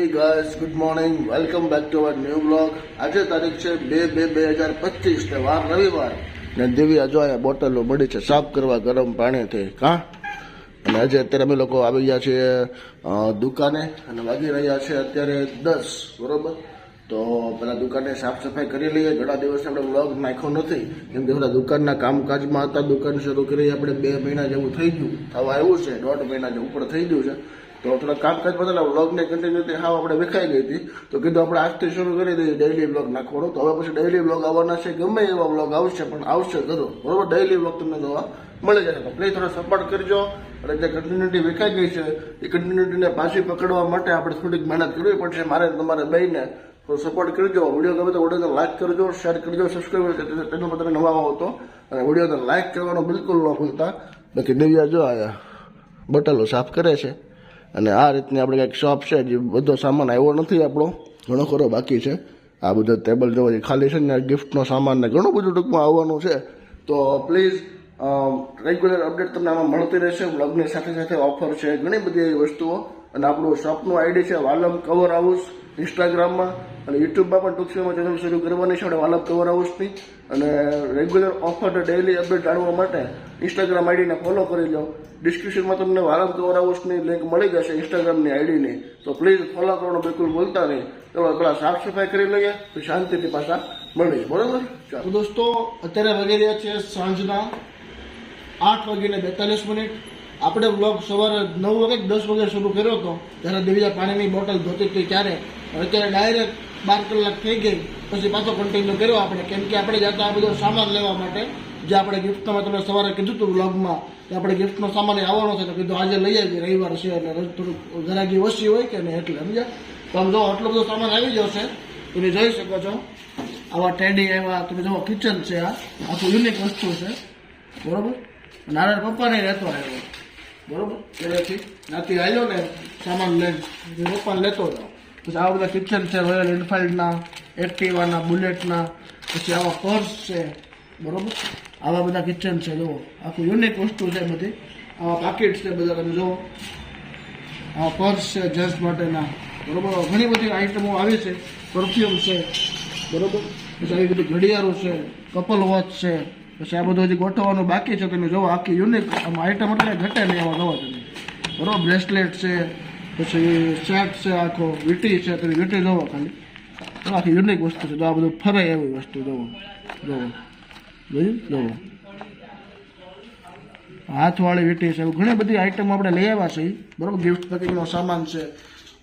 Hey guys good morning welcome back to our new blog આજે તારીખ છે બે બે બે હજાર પચીસ ને વાર રવિવાર ને દિવ્યા જો અહીંયા બોટલો મળી છે, સાફ કરવા ગરમ પાણીથી. કાં? અને આજે અત્યારે અમે લોકો આવી ગયા છીએ દુકાને અને વાગી રહ્યા છે અત્યારે દસ, બરોબર? તો પેલા દુકાને સાફ સફાઈ કરી લઈએ. ઘણા દિવસ આપણે બ્લોગ નાખ્યો નથી. કેમ કે પેલા દુકાનના કામકાજમાં હતા, દુકાન શરૂ કરી આપણે બે મહિના જેવું થઈ ગયું. થવા આવ્યું છે, દોઢ મહિના જેવું ઉપર થઈ ગયું છે. તો થોડા કામકાજ બદલા વ્લોગને કન્ટિન્યુ હા આપણે વિખાઈ ગઈ હતી. તો કીધું આપણે આજથી શરૂ કરી દઈએ ડેઈલી બ્લોગ નાખવાનો. તો હવે પછી ડેઇલી બ્લોગ આવવાના છે, ગમે એવા બ્લોગ આવશે, પણ આવશે જરૂર. બરોબર? ડેઈલી બ્લોગ તમને જોવા મળી જશે. તો પ્લીઝ થોડો સપોર્ટ કરજો. અને જે કન્ટિન્યુટી વિખાઈ ગઈ છે, એ કન્ટિન્યુટીને પાછી પકડવા માટે આપણે થોડીક મહેનત કરવી પડશે. મારે તમારે બેયને થોડો સપોર્ટ કરજો. વીડિયો ગમે તો વિડીયોને લાઇક કરજો શેર કરજો સબસ્ક્રાઈબ ચેનલ પર તમે નવા આવો તો, અને વિડીયોને લાઇક કરવાનો બિલકુલ ન ભૂલતા. બાકી દિવ્યા જો આયા બટલો સાફ કરે છે. અને આ રીતની આપણે કંઈક શોપ છે જે બધો સામાન આવ્યો નથી આપણો. ઘણો ખરો બાકી છે. આ બધો ટેબલ જોવા ખાલી છે ને ગિફ્ટનો સામાન ને ઘણું બધું ટૂંકમાં આવવાનું છે. તો પ્લીઝ રેગ્યુલર અપડેટ તમને આમાં મળતી રહેશે. બ્લોગની સાથે સાથે ઓફર છે, ઘણી બધી એવી વસ્તુઓ. અને આપણું શોપનું આઈડી છે વાલમ કવર હાઉસ, ઇન્સ્ટાગ્રામમાં, અને યુટ્યુબમાં પણ ટૂંક સમયમાં ચેનલ શરૂ કરવાની છે, આપણે વાલમ કવર હાઉસની. અને રેગ્યુલર ઓફર ડેઇલી અપડેટ જાણવા માટે ઇન્સ્ટાગ્રામ આઈડીને ફોલો કરી લો. ડિસ્ક્રિપ્શનમાં તમને વાલમ કવર હાઉસની લિંક મળી જશે ઇન્સ્ટાગ્રામની આઈડીની. તો પ્લીઝ ફોલો કરવાનું બિલકુલ ભૂલતા નહીં. ચલો પેલા સાફ સફાઈ કરી લઈએ, તો શાંતિથી પાછા મળીએ બરાબર? ચાલો. દોસ્તો, અત્યારે વગેરે છે સાંજના આઠ વાગીને બેતાલીસ મિનિટ. આપણે બ્લોગ સવારે નવ વાગે દસ વાગે શરૂ કર્યો હતો જ્યારે દિવ્યા પાણીની બોટલ ધોતી હતી ત્યારે. અત્યારે ડાયરેક્ટ બાર કલાક થઈ ગઈ, પછી પાછો કન્ટિન્યુ કર્યો આપણે. કેમ કે આપણે જતા આ બધો સામાન લેવા માટે, જે આપણે ગિફ્ટમાં તમે સવારે કીધું હતું બ્લોગમાં કે આપણે ગિફ્ટનો સામાન આવવાનો છે, તો કીધું આજે લઈ આવીએ રવિવાર છે એટલે થોડુંક ઘરાકી ઓછી હોય કે નહીં એટલે સમજ્યા? તો આમ જો આટલો બધો સામાન આવી જશે તમે જોઈ શકો છો. આવા ટેડી આવ્યા તમે જો કિચન છે આ. આખું યુનિક વસ્તુ છે. બરોબર? નારાયણ પપ્પાને રહેતો આવ્યો. બરોબર? પહેલેથી ત્યાંથી આવ્યો ને, સામાન લઈને પપ્પાને લેતો હતો પછી આવા બધા કિચન છે રોયલ એનફિલ્ડના એક્ટિવાના બુલેટના પછી આવા પર્સ છે, બરોબર? આવા બધા કિચન છે, જુઓ. આખું યુનિક વસ્તુ છે બધી. આવા પાકીટ છે બધા તમે જુઓ. આવા પર્સ છે જેન્ટ્સ માટેના, બરોબર? ઘણી બધી આઈટમો આવી છે. પરફ્યુમ છે, બરોબર? પછી આવી બધી ઘડિયાળો છે કપલ વોચ છે પછી આ બધું હજી ગોઠવવાનું બાકી છે, તમે જોવો, આખી યુનિક આમ આઈટમ એટલે ઘટે નહીં એવા જુઓ તમે બરોબર બ્રેસલેટ છે, પછી સેટ છે આખો, વીટી છે, તમે વીટી જોવો ખાલી. આખી યુનિક વસ્તુ છે તો આ બધું ફરે એવી વસ્તુ જોવો જોવો, જોયું? જોવો. હાથવાળી વીટી છે ઘણી બધી આઈટમ આપણે લઈ આવ્યા છે બરોબર ગિફ્ટ પેકિંગનો સામાન છે.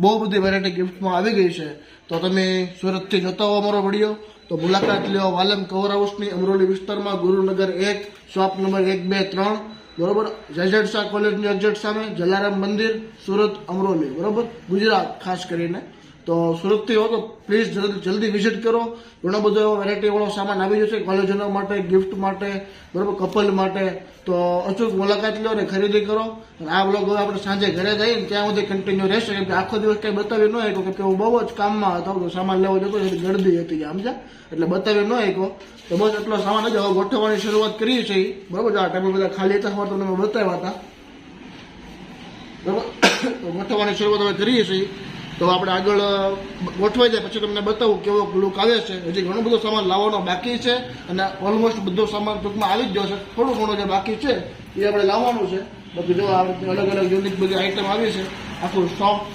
બહુ બધી વેરાયટી ગિફ્ટમાં આવી ગઈ છે. તો તમે સુરતથી જોતા હો અમારો વીડિયો તો મુલાકાત લ્યો. વાલમ કવર હાઉસની અમરોલી વિસ્તારમાં ગુરુનગર એક, શોપ નંબર એક, બે, ત્રણ. બરોબર? જેઝેડ શાહ કોલેજની એક્ઝેટ સામે જલારામ મંદિર, સુરત, અમરોલી. બરોબર? ગુજરાત, ખાસ કરીને. તો સુરતથી હો તો પ્લીઝ જલ્દી જલ્દી વિઝિટ કરો. ઘણો બધો એવો વેરાયટીવાળો સામાન આવી જશે કોલેજનો માટે ગિફ્ટ માટે, બરાબર કપલ માટે. તો અચૂક મુલાકાત લો અને ખરીદી કરો. આ બ્લોગ આપણે સાંજે ઘરે જઈએ ને ત્યાં સુધી કન્ટિન્યુ રહેશે. કેમ કે આખો દિવસ કંઈ બતાવી ન આવ્યો કેમ કે હું બહુ જ કામમાં હતો. સામાન લેવો જતો એટલે ગળદી હતી સમજા એટલે બતાવી ન આવ્યો તો બસ એટલો સામાન જ હવે ગોઠવવાની શરૂઆત કરીએ છીએ બરાબર આ ટાઈમે બધા ખાલી હતા તમને મેં બતાવ્યા હતા. બરાબર? ગોઠવવાની શરૂઆત હવે કરીએ છીએ તો આપણે આગળ ગોઠવાઈ જાય. પછી તમને બતાવું કેવો લુક આવે છે. હજી ઘણો બધો સામાન લાવવાનો બાકી છે અને ઓલમોસ્ટ બધો સામાન ટૂંકમાં આવી જ ગયો છે. થોડું ઘણું જે બાકી છે, એ આપણે લાવવાનું છે. બાકી જો અલગ અલગ યુનિક બધી આઈટમ આવી છે. આખું સોફ્ટ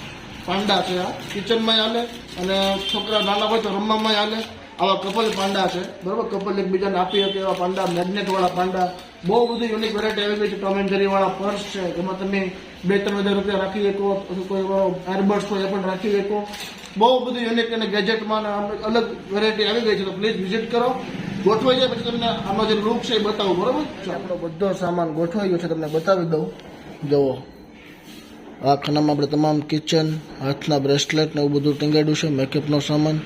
પાંડા છે આ. કિચનમાં હાલે અને છોકરા નાના હોય તો રમવામાં હાલે. આવા કપલ પાંડા છે. બરોબર? કપલ એકબીજાને આપી શકે એવા પાંડા મેગ્નેટવાળા પાંડા. બહુ બધી યુનિક વેરાયટી આવી ગઈ છે. ટોમ એન્ડ જેરીવાળા પર્સ છે. જેમાં તમે બે ત્રણ હજાર રૂપિયા રાખી શકો. અથવા કોઈ એરબડ્સ હોય એ પણ રાખી શકો. બહુ બધું યુનિક અને ગેજેટમાં અલગ વેરાયટી આવી ગઈ છે. તો પ્લીઝ વિઝિટ કરો. ગોઠવાઈ જાય પછી તમને આનો જે લુક છે એ બતાવું. બરોબર? આપણો બધો સામાન ગોઠવાઈ ગયો છે. તમને બતાવી દઉં. જુઓ. આ ખાનામાં આપણે તમામ કિચન હાથના બ્રેસલેટ ને એવું બધું ટીંગાડ્યું છે. મેકઅપનો સામાન.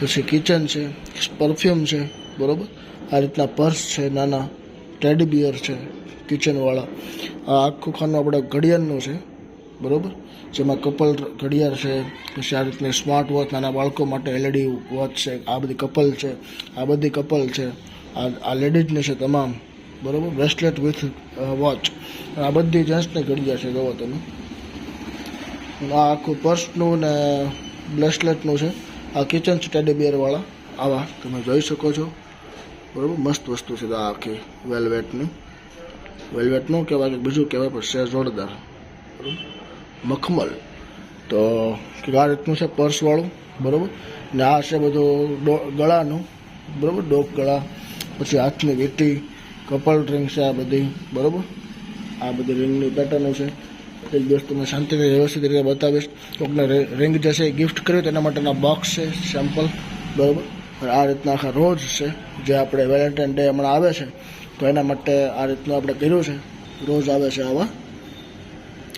પછી કિચન છે પરફ્યુમ છે, બરોબર? આ રીતના પર્સ છે, નાના ટેડી બિયર છે કિચનવાળા આ આખું ખાનું આપણે ઘડિયાળનું છે, બરાબર? જેમાં કપલ ઘડિયાળ છે, પછી આ રીતની સ્માર્ટ વોચ નાના બાળકો માટે એલઈડી વોચ છે, આ બધી કપલ છે, આ બધી કપલ છે. આ આ લેડીઝની છે તમામ, બરાબર? બ્રેસલેટ વિથ વોચ આ બધી જેન્ટ્સની ઘડિયાળ છે, જોવો તમે. આ આખું પર્સનું ને બ્રેસલેટનું છે. આ કિચન છે ટેડી આવા તમે જોઈ શકો છો. બરાબર, મસ્ત વસ્તુ છે આ આખી વેલ્વેટની વેલ્વેટનું કહેવાય કે બીજું કહેવાય પણ છે જોરદાર. બરાબર? મખમલ. તો આ રીતનું છે પર્સવાળું, બરાબર? ને આ છે બધું ગળાનું, બરાબર? ડોક ગળા, પછી હાથની વીટી, કપલ રિંગ છે આ બધી, બરાબર? આ બધી રિંગની પેટર્નો છે. એક દિવસ તમને શાંતિથી વ્યવસ્થિત રીતે બતાવીશ. કોકને રિંગ જે છે એ ગિફ્ટ કર્યું, તેના માટેના બોક્સ છે સેમ્પલ બરાબર? આ રીતના આખા રોજ છે, જે આપણે વેલેન્ટાઇન ડે હમણાં આવે છે, તો એના માટે આ રીતનું આપણે કર્યું છે. રોજ આવે છે આવા.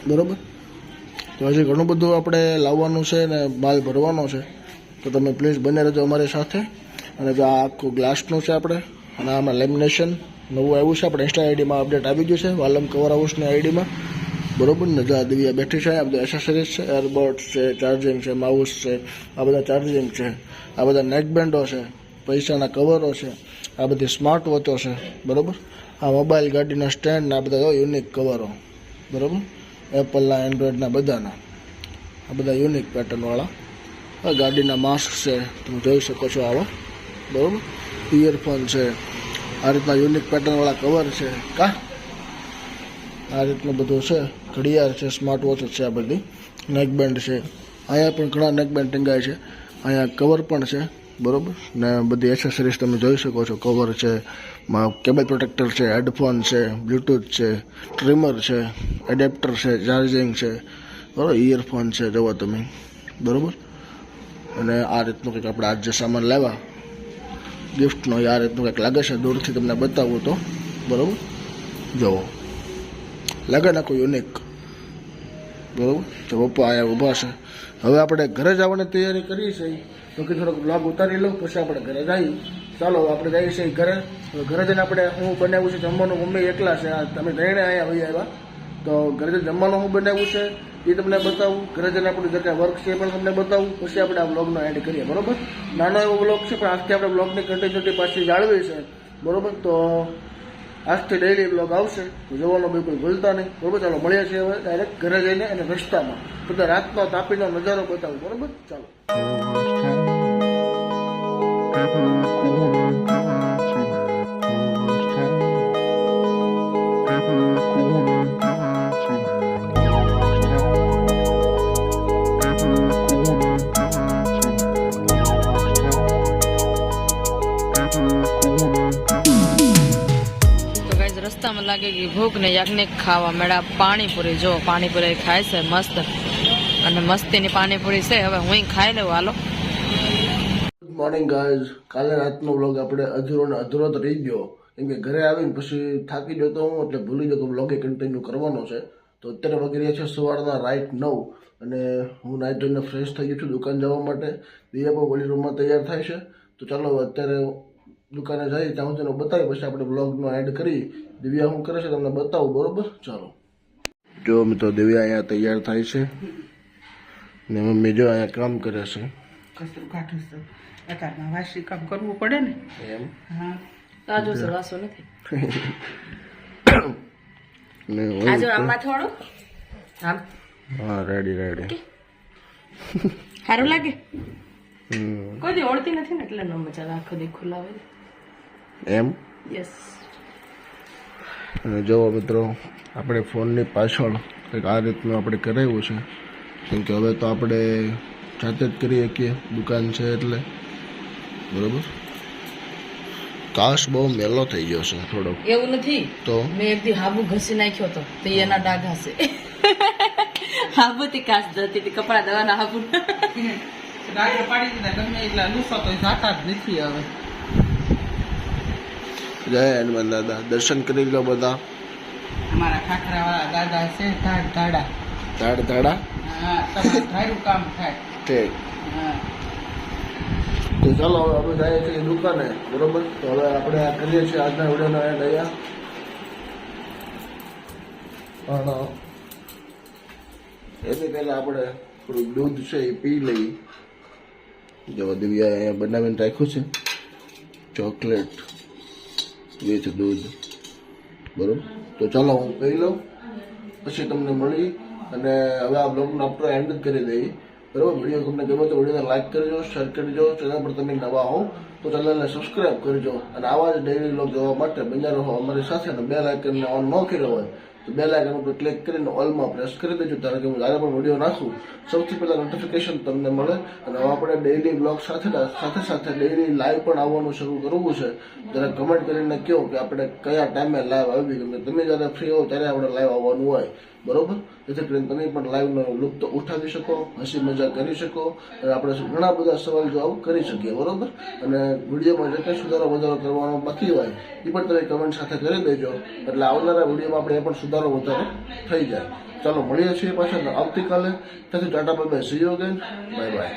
બરાબર? તો હજી ઘણું બધું આપણે લાવવાનું છે ને માલ ભરવાનો છે. તો તમે પ્લીઝ બને રહેજો અમારી સાથે. અને જો આ આખું ગ્લાસનું છે આપણે, અને આમાં લેમિનેશન નવું આવ્યું છે. આપણે ઇન્સ્ટા આઈડીમાં અપડેટ આવી ગયું છે. વાલમ કવર હાઉસની આઈડીમાં બરોબર ને? જો દિવ્યા બેઠી છે, આ બધા એસેસરીઝ છે એરબડ્સ છે ચાર્જિંગ છે માઉસ છે, આ બધા ચાર્જિંગ છે, આ બધા નેકબેન્ડો છે, પૈસાના કવરો છે, આ બધી સ્માર્ટ વોચો છે, બરાબર? આ મોબાઈલ ગાડીના સ્ટેન્ડ આ બધા યુનિક કવરો, બરાબર? એપલના એન્ડ્રોઈડના બધાના, આ બધા યુનિક પેટર્નવાળા ગાડીના માસ્ક છે, તમે જોઈ શકો છો આવા, બરાબર? ઇયરફોન છે, આ રીતના યુનિક પેટર્નવાળા કવર છે, કા? આ રીતનું બધું છે. ઘડિયાળ છે સ્માર્ટ વોચ છે આ બધી. નેકબેન્ડ છે. અહીંયા પણ ઘણા નેકબેન્ડ ટંગાય છે. અહીંયા કવર પણ છે, બરાબર? ને બધી એસેસરીઝ તમે જોઈ શકો છો. કવર છે કેબલ પ્રોટેક્ટર છે હેડફોન છે બ્લૂટૂથ છે ટ્રીમર છે એડેપ્ટર છે ચાર્જિંગ છે, બરાબર? ઇયરફોન છે જુઓ તમે. બરાબર? અને આ રીતનું કંઈક આપણે આજ સામાન લાવ્યા ગિફ્ટનો આ રીતનું કંઈક લાગે છે? દૂરથી તમને બતાવું તો. બરાબર? જુઓ લાગે નાખો યુનિક બરોબર? તો પપ્પા આયા ઊભા છે. હવે આપણે ઘરે જવાની તૈયારી કરી છે તો કે થોડોક બ્લોગ ઉતારી લઉં, પછી આપણે ઘરે જઈએ. ચાલો આપણે જઈએ છીએ ઘરે. ઘરે જઈને આપણે હું બનાવ્યું છે, જમવાનું. મમ્મી એકલા છે. તમે ત્રણે આવ્યા ભાઈ આવ્યા. તો ઘરે જઈને જમવાનું હું બનાવ્યું છે, એ તમને બતાવું. ઘરે જઈને આપણું જે વર્ક છે એ પણ તમને બતાવું. પછી આપણે આ બ્લોગનો એડ કરીએ, બરોબર? નાનો એવો બ્લોગ છે, પણ આજથી આપણે બ્લોગની કન્ટિન્યુટી પાછી જાળવી છે. બરોબર? તો આજથી ડેઈલી બ્લોગ આવશે. તો જોવાનો બિલકુલ ભૂલતા નહીં. બરોબર? ચાલો, મળીએ છીએ હવે ડાયરેક્ટ ઘરે જઈને અને રસ્તામાં. બધા રાતનો તાપીનો નજારો બતાવું. બરોબર? ચાલો. લાગે કે ભૂખ ને યાકને ખાવા મેળા પાણીપુરી. જો પાણીપુરી ખાય છે મસ્ત. અને મસ્તીની પાણીપુરી છે. હવે હું ખાઈ લઉં. હાલો. ગુડ મોર્નિંગ ગાઈઝ કાલે રાતનો વ્લોગ આપણે અધૂરો ને અધૂરો તો રહી ગયો. કેમ કે ઘરે આવીને પછી થાકી જતો હું, એટલે ભૂલી ગયો કે કન્ટિન્યુ કરવાનો છે. તો અત્યારે વાગી રહ્યા છે સવારના રાઈટ નવ. અને હું નાઈટ ધોઈને ફ્રેશ થઈ ગયો છું દુકાન જવા માટે. દિયા પણ વોલી રૂમમાં તૈયાર થાય છે. તો ચાલો અત્યારે દુકાને જઈએ ત્યાં સુધી બતાવી પછી આપણે બ્લોગનો એડ કરી દિવ્યા શું કરે છે તમને બતાવું બરોબર? ચાલો. જો મિત્રો દિવ્યા અહીંયા તૈયાર થાય છે. ને મમ્મી જો અહીંયા કામ કરે છે. કસરું કાઢું છું. અત્યારમાં વાસી કામ કરવું પડે ને. એમ? હા. તાજો સરવાસો નથી. ને હું આજો આમાં થોડું? આમ હા રેડી રેડી સારું લાગે? હમ. કોઈ ઓળતી નથી ને એટલે ન મજા આખો દી ખુલ્લાવે એમ? યસ અને જુઓ મિત્રો આપણે ફોનની પાછળ કંઈક આ રીતનું આપણે કરાવ્યું છે. કેમ કે હવે તો આપણે જાતે જ કરી શકીએ દુકાન છે એટલે. બરોબર? કાશ બહુ મેલો થઈ ગયો છે થોડોક. એવું નથી? તો? મેં એક દી હાબુ ઘસી નાખ્યો તો તો એના ડાઘ હશે. હાબુ થી કાશ જતી હતી કપડા દવાના હાબુ. ડાઘ પાડી દીધા ગમે એટલા લૂસો તો જાતા જ નથી હવે. જય હનુમાન દાદા. દર્શન કરી લો બધા. અમારા ખાખરા વાળા દાદા છે ધાડ ધાડા. ધાડ ધાડા? હા તમારે ધાર્યું કામ થાય. ઠીક. હા. તો ચાલો હવે આપણે જઈએ છીએ દુકાને બરોબર? તો હવે આપણે આ કરીએ છીએ આજના વિડીયોનો એન્ડ અહીંયા પણ એની પહેલાં આપણે થોડુંક દૂધ છે એ પી લઈએ. જો દિવ્યા અહીંયા બનાવીને રાખ્યું છે. ચોકલેટ. વિથ દૂધ. બરોબર? તો ચાલો, હું કહી લઉં. પછી તમને મળી અને હવે આ બ્લોગનો આપણો એન્ડ કરી દઈએ. બરાબર? વીડિયો તમને ગમે તો વિડીયોને લાઈક કરજો શેર કરજો ચેનલ પર તમે નવા હો તો ચેનલને સબસ્ક્રાઇબ કરજો. અને આવા જ ડેઇલી બ્લોગ જોવા માટે બન્યા રહો અમારી સાથે અને બે લાઇકનને ઓન ન કર્યો હોય તો બે લાઇકન ઉપર ક્લિક કરીને ઓલમાં પ્રેસ કરી દેજો. ત્યારે કે હું જ્યારે પણ વીડિયો નાખું, સૌથી પહેલાં નોટિફિકેશન તમને મળે અને હવે આપણે ડેઇલી બ્લોગ સાથે સાથે સાથે ડેઇલી લાઈવ પણ આવવાનું શરૂ કરવું છે. જરા કમેન્ટ કરીને કહો કે આપણે કયા ટાઈમે લાઈવ આવી ગમે તમે જ્યારે ફ્રી હો ત્યારે આપણે લાઈવ આવવાનું હોય. બરોબર? જેથી કરીને તમે પણ લાઈવનો લુપ્ત ઉઠાવી શકો, હસી મજાક કરી શકો, અને આપણે ઘણા બધા સવાલ જવાબ કરી શકીએ, બરોબર? અને વિડીયોમાં જે કંઈ સુધારો વધારો કરવાનો બાકી હોય, એ પણ તમે કમેન્ટ સાથે કરી દેજો. એટલે આવનારા વિડીયોમાં આપણે એ પણ સુધારો વધારો થઈ જાય. ચાલો, મળીએ છીએ પાછા આવતીકાલે. ત્યાંથી tata bye bye. See you again bye bye